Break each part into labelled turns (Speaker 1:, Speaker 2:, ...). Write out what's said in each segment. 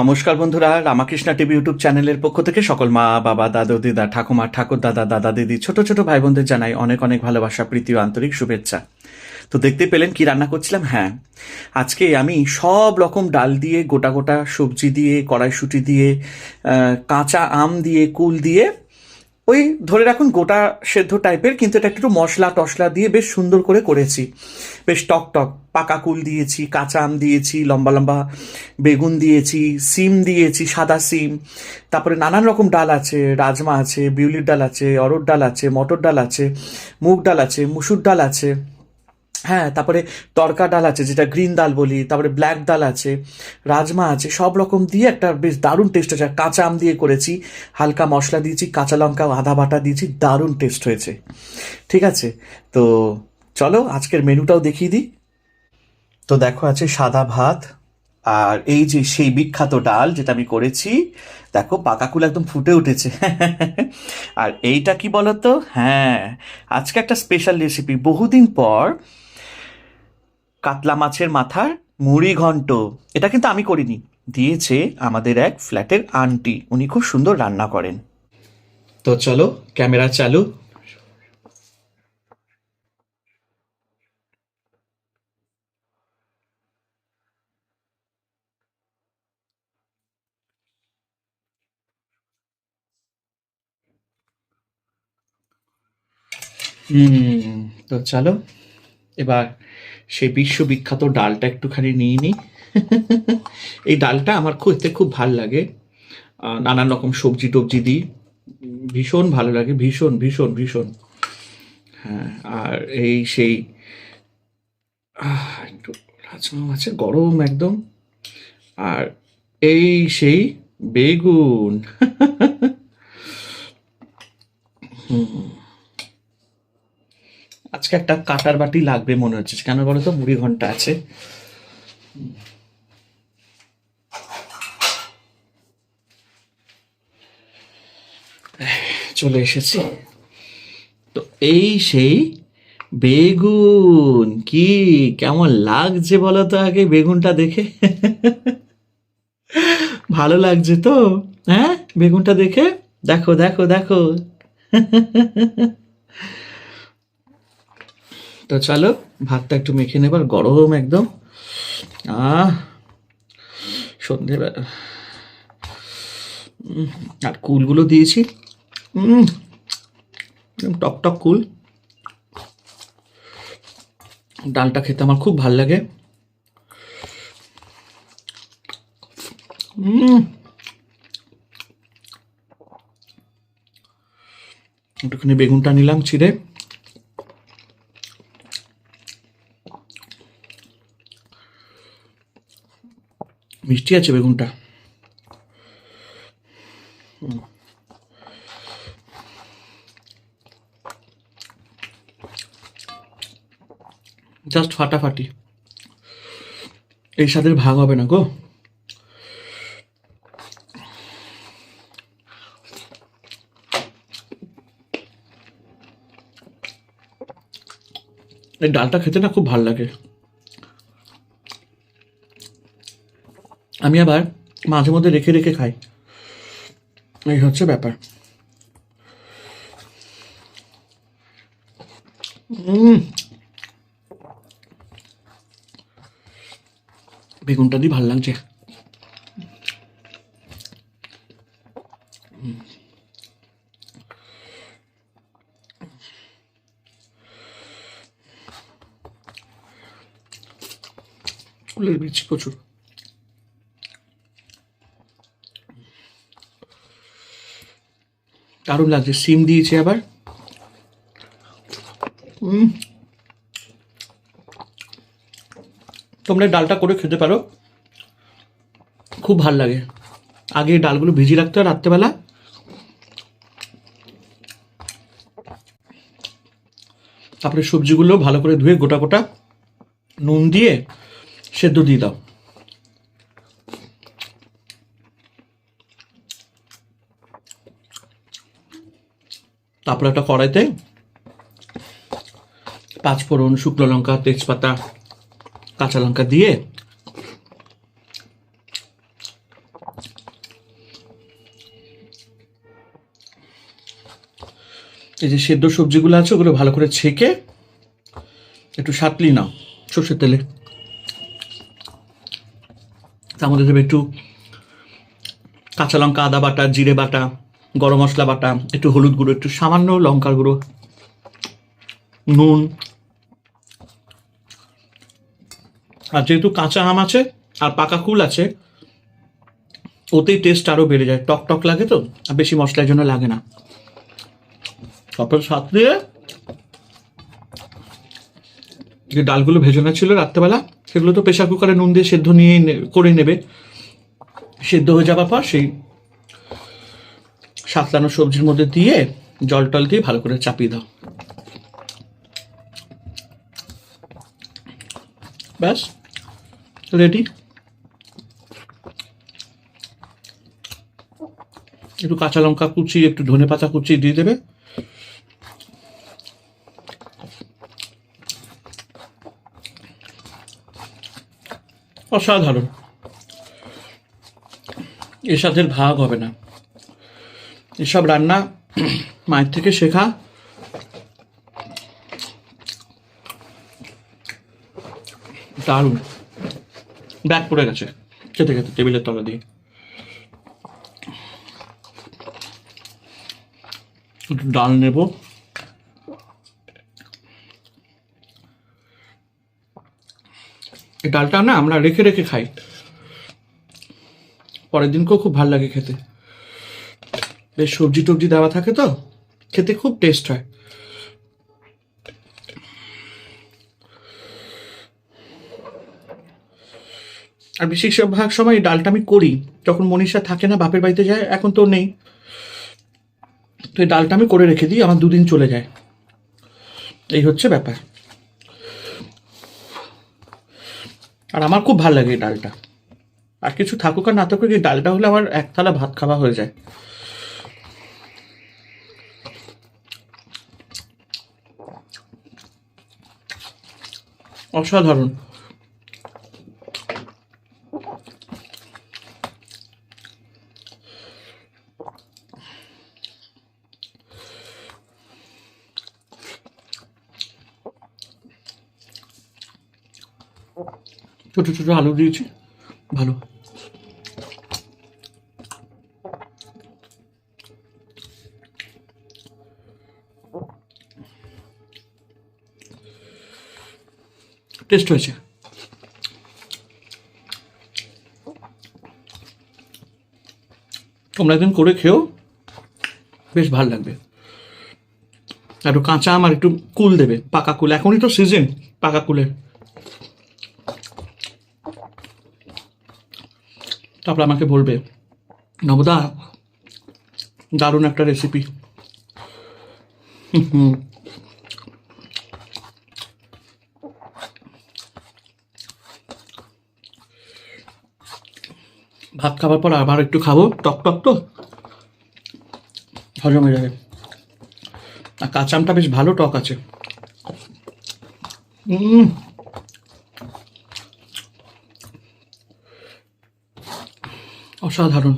Speaker 1: নমস্কার বন্ধুরা, Ramakrishna TV YouTube চ্যানেলের পক্ষ থেকে সকল মা, বাবা, দাদু, দিদা, ঠাকুমা, ঠাকুর দাদা দাদা, দিদি, ছোট ছোট ভাই বোনদের জানাই অনেক অনেক ভালোবাসা, প্রীতি ও আন্তরিক শুভেচ্ছা। তো দেখতে পেলেন কি রান্না করছিলাম? হ্যাঁ আজকে আমি সব রকম ডাল দিয়ে, গোটা গোটা সবজি দিয়ে, কড়াইশুটি দিয়ে কাঁচা আম দিয়ে, কুল দিয়ে ওই ধরে রাখুন গোটা সেদ্ধ টাইপের কিন্তু এটা একটু মশলা টশলা দিয়ে বেশ সুন্দর করে করেছি। বেশ টক টক, পাকা কুল দিয়েছি, কাঁচা আম দিয়েছি, লম্বা লম্বা বেগুন দিয়েছি, সিম দিয়েছি, সাদা সিম। তারপরে নানান রকম ডাল আছে, রাজমা আছে, বিউলির ডাল আছে অরড় ডাল আছে, মটর ডাল আছে, মুগ ডাল আছে, মুসুর ডাল আছে। হ্যাঁ তারপরে তরকা ডাল আছে, যেটা গ্রিন ডাল বলি, তারপরে ব্ল্যাক ডাল আছে, রাজমা আছে, সব রকম দিয়ে একটা বেশ দারুণ টেস্ট হয়েছে। কাঁচা আম দিয়ে করেছি, হালকা মশলা দিয়েছি, কাঁচা লঙ্কা আধা বাটা দিয়েছি, দারুণ টেস্ট হয়েছে। ঠিক আছে, তো চলো আজকের মেনুটাও দেখিয়ে দিই। তো দেখো আছে সাদা ভাত, আর এই যে সেই বিখ্যাত ডাল যেটা আমি করেছি, দেখো পাকা কুল একদম ফুটে উঠেছে। আর এইটা কি বলতো? হ্যাঁ আজকে একটা স্পেশাল রেসিপি বহুদিন পর কাতলা মাছের মাথার মুড়ি ঘন্ট। এটা কিন্তু আমি করিনি। দিয়েছে আমাদের এক ফ্ল্যাটের আন্টি। উনি খুব সুন্দর রান্না করেন। তো চলো, ক্যামেরা চালু। হুম, তো চলো। এবার সেই বিশ্ববিখ্যাত ডালটা একটুখানি নিয়ে নিই এই ডালটা আমার খুঁজতে খুব ভালো লাগে। নানান রকম সবজি টবজি দিই। ভীষণ ভালো লাগে, ভীষণ ভীষণ ভীষণ। হ্যাঁ আর এই সেই একটু রাজমা আছে, গরম একদম। আর এই সেই বেগুন। হুম। আজকে একটা কাটার বাটি লাগবে মনে হচ্ছে। কেন বলো তো মুড়ি ঘণ্টা আছে। চলে এসেছি। তো এই সেই বেগুন। কি কেমন লাগছে বলো তো আগে বেগুনটা দেখে? ভালো লাগছে তো? হ্যাঁ? বেগুনটা দেখে? দেখো দেখো দেখো। তো চলো, ভাতটা একটু মেখে নেবার গরম একদম। আহ, সন্ধেবেলা। আর কুলগুলো দিয়েছি। টক টক কুল। ডালটা খেতে আমার খুব ভালো লাগে। একটুখানি বেগুনটা নিলাম, ছিঁড়ে। মিষ্টি আছে বেগুনটা। জাস্ট ফাটাফাটি। এই স্বাদের ভাগ হবে না গো। এই ডালটা খেতে না খুব ভালো লাগে। আমি আবার মাঝে মধ্যে রেখে রেখে খাই। এই হচ্ছে ব্যাপার। বেগুনটা দিয়ে ভালো লাগছে। ফুলের বীজ প্রচুর। দারুণ লাগছে। সিম দিয়েছে আবার। তোমরা ডালটা করে খেতে পারো। খুব ভালো লাগে। আগে ডালগুলো ভিজিয়ে রাখতে হয় রাত্রেবেলা। তারপরে সবজিগুলো ভালো করে ধুয়ে গোটা গোটা নুন দিয়ে সেদ্ধ দিয়ে দাও। তারপরে একটা কড়াইতে পাঁচফোড়ন শুকনো লঙ্কা, তেজপাতা, কাঁচা লঙ্কা দিয়ে এই যে সেদ্ধ সবজিগুলো আছে, ওগুলো ভালো করে ছেঁকে একটু সাতলি নাও, সর্ষের তেলে। তার মধ্যে দেবে একটু কাঁচা লঙ্কা, আদা বাটা, জিরে বাটা গরম মশলা বাটা, একটু হলুদ গুঁড়ো, একটু সামান্য লঙ্কার গুঁড়ো, নুন। আর যেহেতু কাঁচা আম আছে আর পাকা কুল আছে, ওতেই টেস্ট আরও বেড়ে যায়। টক টক লাগে তো, আর বেশি মশলার জন্য লাগে না। তারপর সাত দিয়ে যে ডালগুলো ভেজানো ছিল রাত্রেবেলা, সেগুলো তো প্রেশার কুকারে নুন দিয়ে সেদ্ধ নিয়ে করে নেবে। সেদ্ধ হয়ে যাওয়ার পর সেই সাতলানো সবজির মধ্যে দিয়ে জল টল দিয়ে ভালো করে চাপিয়ে দাও। ব্যাস রেডি একটু কাঁচা লঙ্কা কুচি, একটু ধনে পাতা কুচি দিয়ে দেবে। অসাধারণ। এর সাথে ভাগ হবে না। এসব রান্না মায়ের থেকে শেখা। দারুণ। ব্যাগ পড়ে গেছে। খেতে খেতে, টেবিলের তলা দিয়ে। ডাল নেব। ডালটা না আমরা রেখে রেখে খাই। পরের দিনকেও খুব ভালো লাগে খেতে। বেশ সবজি টবজি দেওয়া থাকে তো? খেতে খুব টেস্ট হয়। আর বেশিরভাগ সময় ডালটা আমি করি। যখন মনীষা থাকে না, বাপের বাড়িতে যায়, এখন তো নেই। তো এই ডালটা আমি করে রেখে দিই, আমার দুদিন চলে যায়। এই হচ্ছে ব্যাপার। আর আমার খুব ভালো লাগে এই ডালটা। আর কিছু থাকুক আর না থাকুক, এই ডালটা হলে আমার এক থালা ভাত খাওয়া হয়ে যায়। অসাধারণ। ছোট ছোট আলু দিয়েছি। ভালো। টেস্ট হয়েছে। তোমরা একদিন করে খেও, বেশ ভালো লাগবে। একটু কাঁচা আম আর একটু কুল দেবে, পাকা কুল। এখনই তো সিজন পাকা কুলের। তারপর আমাকে বলবে, নবদা, দারুণ একটা রেসিপি ভাত খাবার পর আবার একটু খাব। টক টক তো? হজম হয়ে যাবে। আর কাঁচামটা বেশ ভালো টক আছে। অসাধারণ।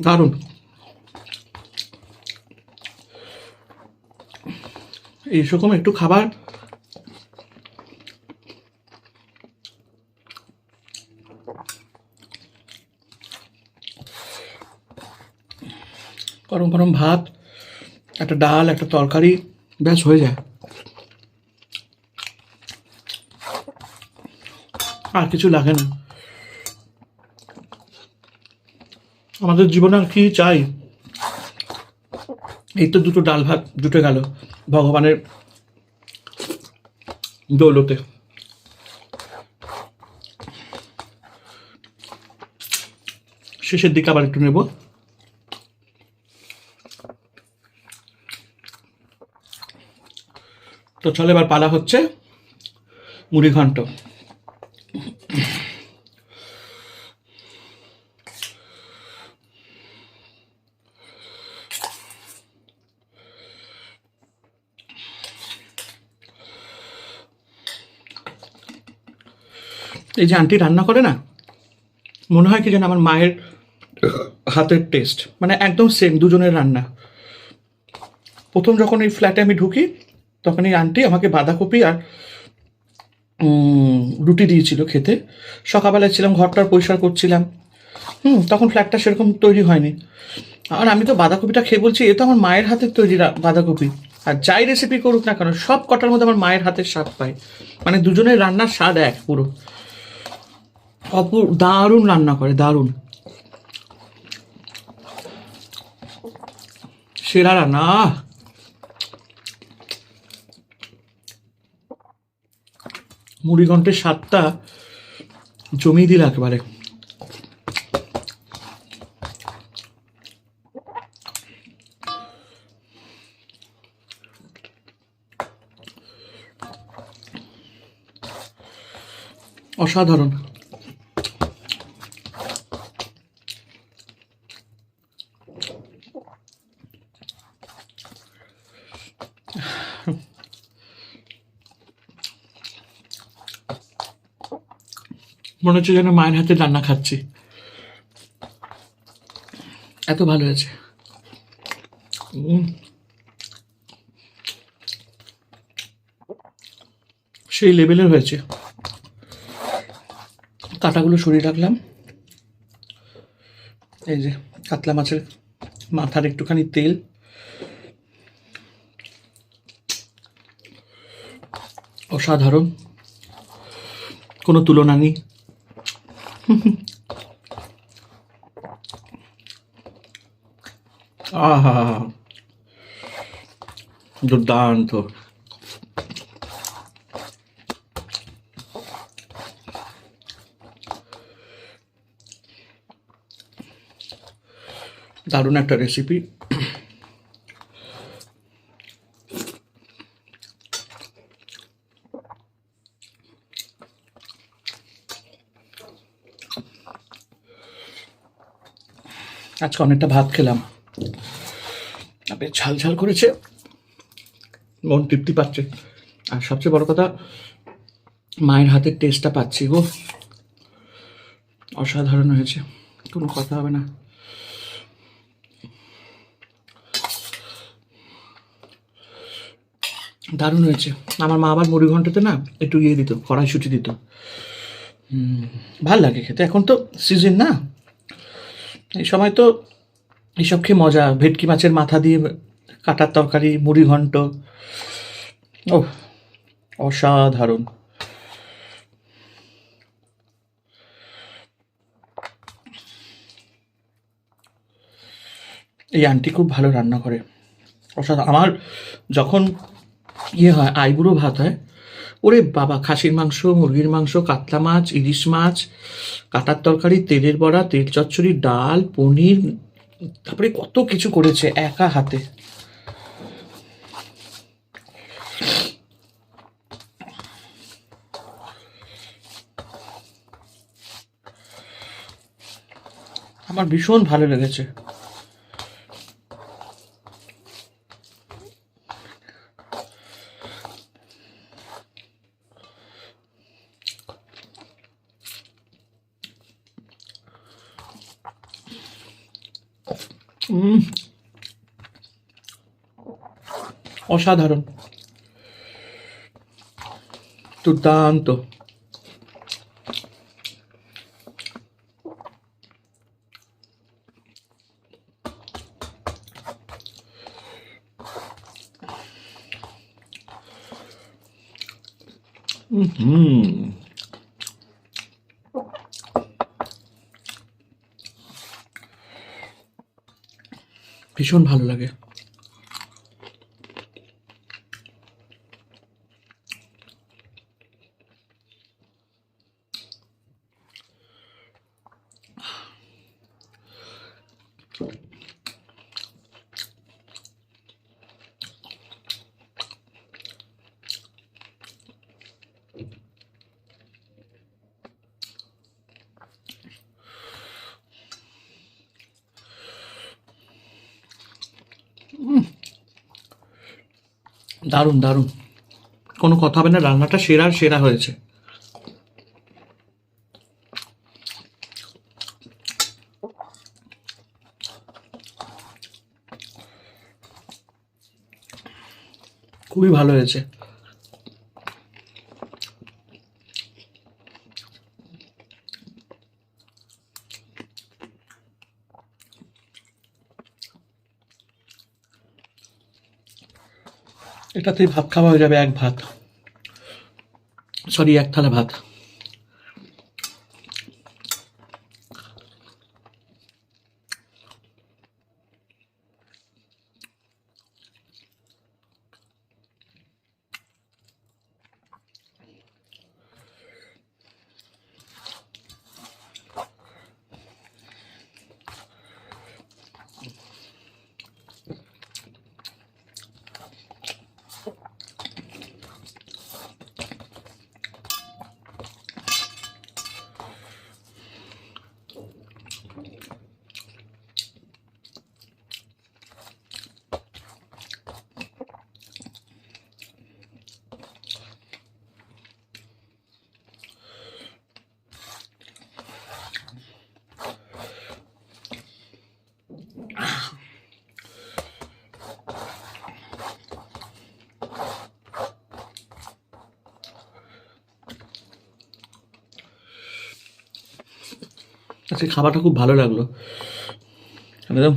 Speaker 1: দারুণ। এইরকম একটু খাবার। গরম গরম ভাত, একটা ডাল, একটা তরকারি, ব্যাস হয়ে যায়। আর কিছু লাগে না। আমাদের জীবনে আর কি চাই? এই তো দুটো ডাল ভাত জুটে গেল ভগবানের দৌলতে। শেষের দিকে আবার একটু নেব। তো চলে এবার পালা হচ্ছে মুড়ি ঘন্ট এই যে আন্টি রান্না করে না, মনে হয় কি যেন আমার মায়ের হাতের টেস্ট মানে একদম সেম দুজনের রান্না। প্রথম যখন এই ফ্ল্যাটে আমি ঢুকি, তখন এই আন্টি আমাকে বাঁধাকপি আর রুটি দিয়েছিল খেতে। সকালবেলায় ছিলাম, ঘরটার পরিষ্কার করছিলাম। হুম, তখন ফ্ল্যাটটা সেরকম তৈরি হয়নি। আর আমি তো বাঁধাকপিটা খেয়ে বলছি, এ তো আমার মায়ের হাতের তৈরি বাঁধাকপি। আর যাই রেসিপি করুক না কেন, সব কটার মধ্যে আমার মায়ের হাতের স্বাদ পাই মানে দুজনের রান্নার স্বাদ এক পুরো। অপুর দারুণ রান্না করে দারুণ। সেরা রান্না! মুড়িঘণ্টের স্বাদটা জমিয়ে দিল একেবারে। অসাধারণ। মনে হচ্ছে যেন মায়ের হাতে রান্না খাচ্ছি। এত ভালো হয়েছে। সেই লেভেলের হয়েছে। কাঁটাগুলো সরিয়ে রাখলাম। এই যে কাতলা মাছের মাথার একটুখানি তেল। অসাধারণ। কোনো তুলনা নেই। আহা দুর্দান্ত দারুণ একটা রেসিপি আজকে অনেকটা ভাত খেলাম। বেশ ঝাল ঝাল করেছে, মন তৃপ্তি পাচ্ছে। আর সবচেয়ে বড় কথা, মায়ের হাতের টেস্টটা পাচ্ছি গো। অসাধারণ হয়েছে, কোনো কথা হবে না। দারুণ হয়েছে। আমার মা আবার মুড়ি ঘন্টাতে না, একটু ইয়ে দিত, কড়াইশুটি দিত। ভালো লাগে খেতে। এখন তো সিজন না। সময় তো এইসব খেয়ে মজা। ভেটকি মাছের মাথা দিয়ে কাটার তরকারি, মুড়ি ঘন্ট। ও অসাধারণ। এই আন্টি খুব ভালো রান্না করে। অসাধারণ। আমার যখন ইয়ে হয়, আইবুড়ো ভাত হয় ওরে বাবা, খাসির মাংস, মুরগির মাংস, কাতলা মাছ, ইলিশ মাছ, কাটার তরকারি, তেলের বড়া, তেল চচ্চড়ি, ডাল, পনির, তারপরে কত কিছু করেছে একা হাতে। আমার ভীষণ ভালো লেগেছে। অসাধারণ। দুর্দান্ত। ভীষণ ভালো লাগে। দারুণ দারুণ। কোনো কথা হবে না রান্নাটা সেরা সেরা হয়েছে খুবই ভালো হয়েছে। এটাতেই ভাত খাওয়া হয়ে যাবে এক ভাত। সরি এক থালা ভাত। আজকে খাবারটা খুব ভালো লাগল। একদম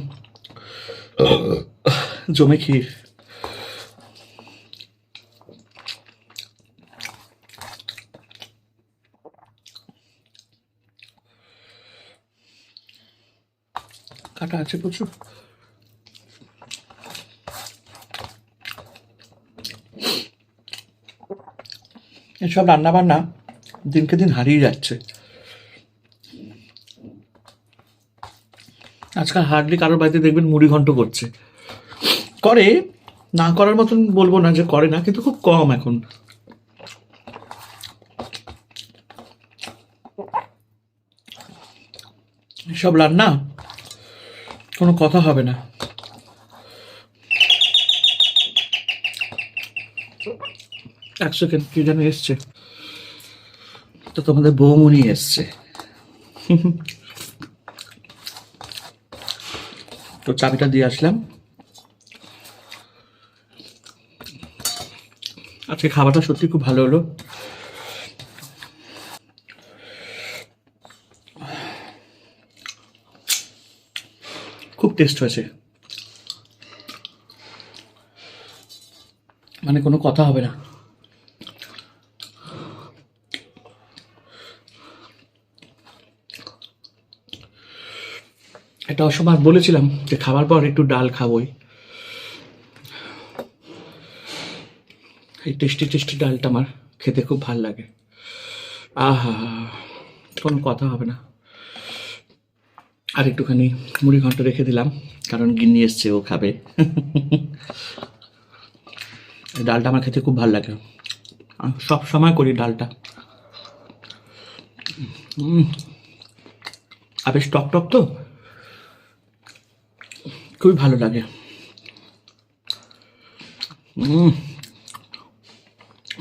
Speaker 1: জমে ক্ষীর। কাটা আছে প্রচুর। এসব রান্না বান্না দিনকে দিন হারিয়ে যাচ্ছে। আজকাল হার্ডলি কারোর বাড়িতে দেখবেন মুড়ি ঘন্ট করছে। করে, না করার মতন বলব না যে করে না, কিন্তু খুব কম এখন। এসব রান্না, কোনো কথা হবে না। এক সেকেন্ড কি যেন এসছে? তো তোমাদের বৌমনি এসছে। তো চাবিটা দিয়ে আসলাম। আজকে খাবারটা সত্যি খুব ভালো হলো। খুব টেস্ট হয়েছে। মানে কোনো কথা হবে না। এটা অসময় বলেছিলাম যে খাবার পর একটু ডাল খাবোই। এই টেস্টি টেস্টি ডালটা আমার খেতে খুব ভালো লাগে। আহা, কোনো কথা হবে না। আর একটুখানি মুড়ি ঘন্ট রেখে দিলাম, কারণ গিন্নি এসছে, ও খাবে। ডালটা আমার খেতে খুব ভালো লাগে। সব সময় করি ডালটা। আর বেশ টক টক তো? খুবই ভালো লাগে।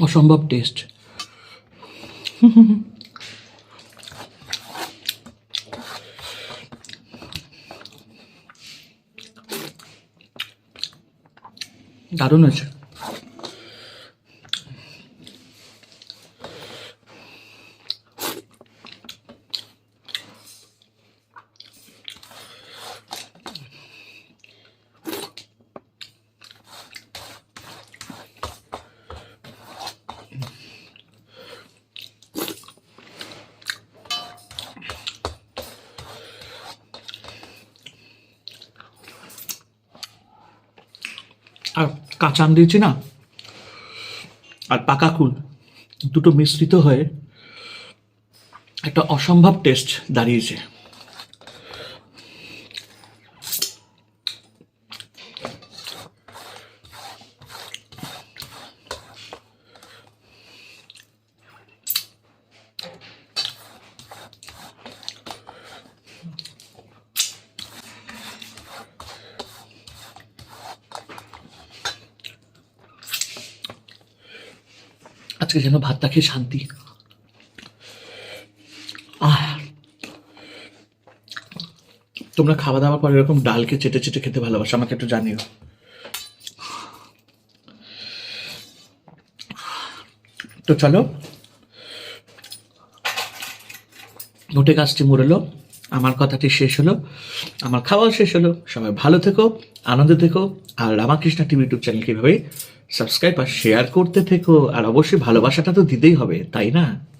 Speaker 1: অসম্ভব টেস্ট দারুণ আছে আর কাঁচা আম দিয়েছি না? আর পাকা কুল দুটো মিশ্রিত হয়ে একটা অসম্ভব টেস্ট দাঁড়িয়েছে। আজকে যেন ভাতটা খেয়ে শান্তি। তোমরা খাওয়া দাওয়ার পর এরকম ডালকে চেটে চেটে খেতে ভালোবাসো, আমাকে একটু জানিও। তো চলো। মোটে গাছটি মরেলো আমার কথাটি শেষ হলো, আমার খাওয়া শেষ হলো। সবাই ভালো থেকো, আনন্দে থেকো, আর রামাকৃষ্ণ টিভি ইউটিউব চ্যানেলকে এভাবে সাবস্ক্রাইব আর শেয়ার করতে থেকো। আর অবশ্যই ভালোবাসাটা তো দিতেই হবে তাই না?